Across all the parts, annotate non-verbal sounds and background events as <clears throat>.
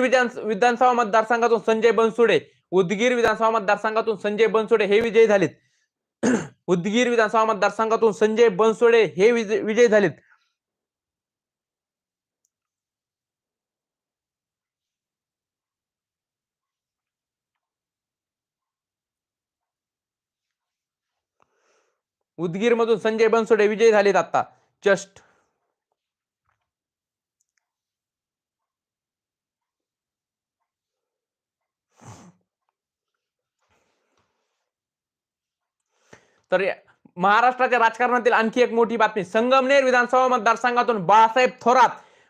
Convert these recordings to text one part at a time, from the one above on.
विधान विधानसभा मतदारसंघातून संजय बनसुडे उदगीर विधानसभा मतदारसंघातून संजय बनसुडे हे विजयी झालेत. उदगीर विधानसभा मतदारसंघातून संजय बनसोडे हे विजयी झालेत. <clears throat> उदगीर मधून संजय बनसोडे विजयी झालेत आता. जस्ट. तर महाराष्ट्राच्या राजकारणातील आणखी एक मोठी बातमी. संगमनेर विधानसभा मतदारसंघातून बाळासाहेब थोरात.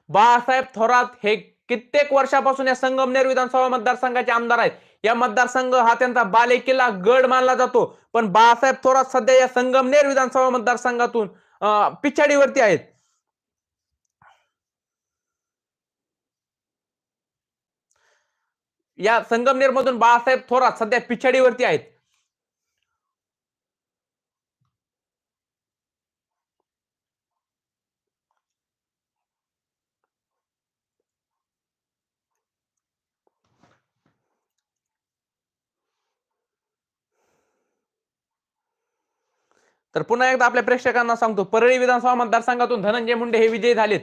बाळासाहेब थोरात हे कित्येक वर्षापासून या संगमनेर विधानसभा मतदारसंघाचे आमदार आहेत. या मतदारसंघ हा त्यांचा बालेकिल्ला गड मानला जातो. पण बाळासाहेब थोरात सध्या या संगमनेर विधानसभा मतदारसंघातून पिछाडीवरती आहेत. या संगमनेर मधून बाळासाहेब थोरात सध्या पिछाडीवरती आहेत. तर पुन्हा एकदा आपल्या प्रेक्षकांना सांगतो परळी विधानसभा मतदारसंघातून धनंजय मुंडे हे विजयी झालेत.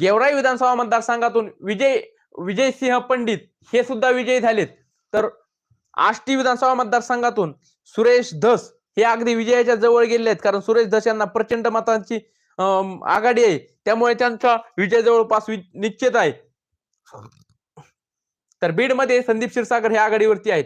गेवराई विधानसभा मतदारसंघातून विजय विजयसिंह पंडित हे सुद्धा विजयी झालेत. तर आष्टी विधानसभा मतदारसंघातून सुरेश धस हे अगदी विजयाच्या जवळ गेले आहेत. कारण सुरेश धस यांना प्रचंड मतांची आघाडी आहे. त्यामुळे त्यांचा विजय जवळपास वि- निश्चित आहे. तर बीडमध्ये संदीप क्षीरसागर हे आघाडीवरती आहेत.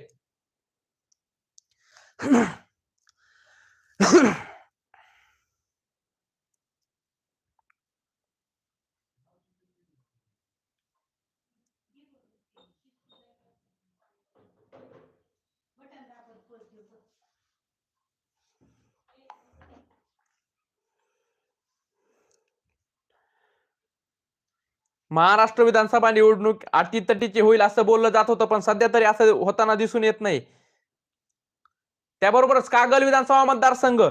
महाराष्ट्र विधानसभा निवडणूक अटीतटीची होईल असं बोललं जात होतं पण सध्या तरी असं होताना दिसून येत नाही. त्याबरोबरच कागल विधानसभा मतदारसंघ.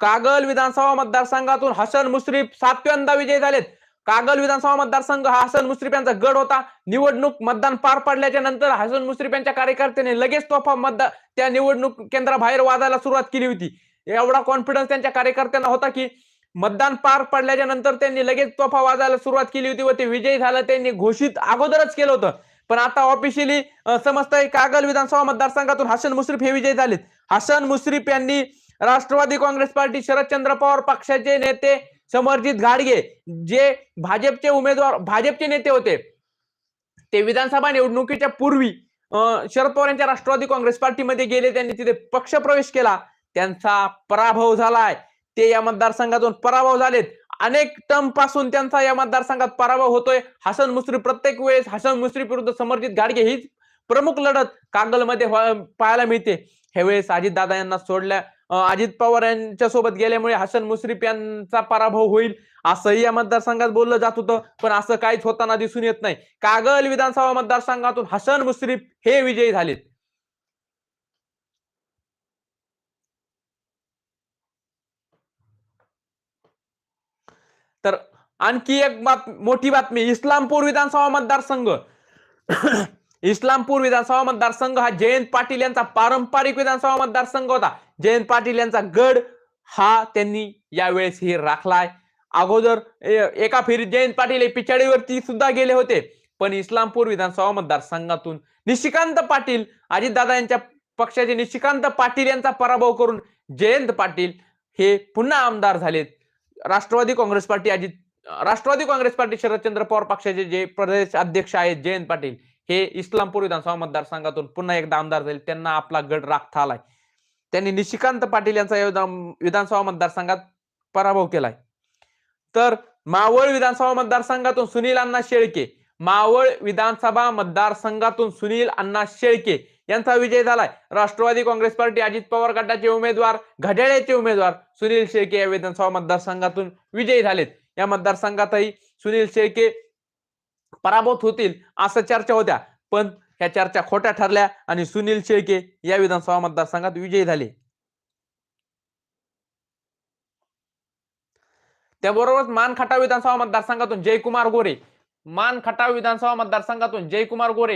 कागल विधानसभा मतदारसंघातून हसन मुश्रीफ सातव्यांदा विजयी झालेत. कागल विधानसभा मतदारसंघ हा हसन मुश्रीफ यांचा गड होता. निवडणूक मतदान पार पडल्याच्या नंतर हसन मुश्रीफ यांच्या कार्यकर्त्यांनी लगेच तोफा मतदार त्या निवडणूक केंद्राबाहेर वाजायला सुरुवात केली होती. एवढा कॉन्फिडन्स त्यांच्या कार्यकर्त्यांना होता की मतदान पार पडल्याच्या नंतर त्यांनी लगेच तोफा वाजायला सुरुवात केली होती व ते विजयी झालं. त्यांनी घोषित अगोदरच केलं होतं. पण आता ऑफिशियली समजतंय कागल विधानसभा मतदारसंघातून हसन मुश्रीफ हे विजयी झालेत. हसन मुश्रीफ यांनी राष्ट्रवादी काँग्रेस पार्टी शरदचंद्र पवार पक्षाचे नेते समरजित घाडगे जे भाजपचे उमेदवार भाजपचे नेते होते ते विधानसभा निवडणुकीच्या पूर्वी अं, शरद पवार यांच्या राष्ट्रवादी काँग्रेस पार्टीमध्ये गेले. त्यांनी तिथे पक्ष प्रवेश केला. त्यांचा पराभव झालाय. ते या मतदारसंघातून पराभव झालेत. अनेक टर्मपासून त्यांचा या मतदारसंघात पराभव होतोय. हसन मुश्रीफ प्रत्येक वेळेस हसन मुश्रीफ विरुद्ध समर्जित गाडगे हीच प्रमुख लढत कागलमध्ये पाहायला मिळते. ह्यावेळेस अजितदादा यांना सोडल्या. अजित पवार यांच्या सोबत गेल्यामुळे हसन मुश्रीफ यांचा पराभव होईल असंही या मतदारसंघात बोललं जात होतं. पण असं काहीच होताना दिसून येत नाही. कागल विधानसभा मतदारसंघातून हसन मुश्रीफ हे विजयी झालेत. तर आणखी एक बात मोठी बातमी इस्लामपूर विधानसभा मतदारसंघ. <coughs> इस्लामपूर विधानसभा मतदारसंघ हा जयंत पाटील यांचा पारंपरिक विधानसभा मतदारसंघ होता. जयंत पाटील यांचा गड हा त्यांनी यावेळेस हे राखलाय. अगोदर एका फेरीत जयंत पाटील हे पिछाडीवरती सुद्धा गेले होते. पण इस्लामपूर विधानसभा मतदारसंघातून निशिकांत पाटील अजितदादा यांच्या पक्षाचे निशिकांत पाटील यांचा पराभव करून जयंत पाटील हे पुन्हा आमदार झालेत. Rashtrawadi Congress Party Ajit Rashtrawadi Congress Party Sharadchandra Pawar पक्षाचे जे प्रदेश अध्यक्ष आहेत जयंत पाटील हे इस्लामपूर विधानसभा मतदारसंघातून पुन्हा एकदा आमदार झाले. त्यांना आपला गड राखता आलाय. त्यांनी निशिकांत पाटील यांचा विधानसभा मतदारसंघात पराभव केलाय. तर मावळ विधानसभा मतदारसंघातून सुनील अण्णा शेळके मावळ विधानसभा मतदारसंघातून सुनील अण्णा शेळके यांचा विजय झालाय. राष्ट्रवादी काँग्रेस पार्टी अजित पवार गटाचे उमेदवार घड्याळ्याचे उमेदवार सुनील शेळके या विधानसभा मतदारसंघातून विजयी झालेत. या मतदारसंघातही सुनील शेळके पराभूत होतील असं चर्चा होत्या. पण ह्या चर्चा खोट्या ठरल्या आणि सुनील शेळके या विधानसभा मतदारसंघात विजयी झाले. त्याबरोबरच मानखटा विधानसभा मतदारसंघातून जयकुमार गोरे मान खटाव विधानसभा मतदारसंघातून जयकुमार गोरे.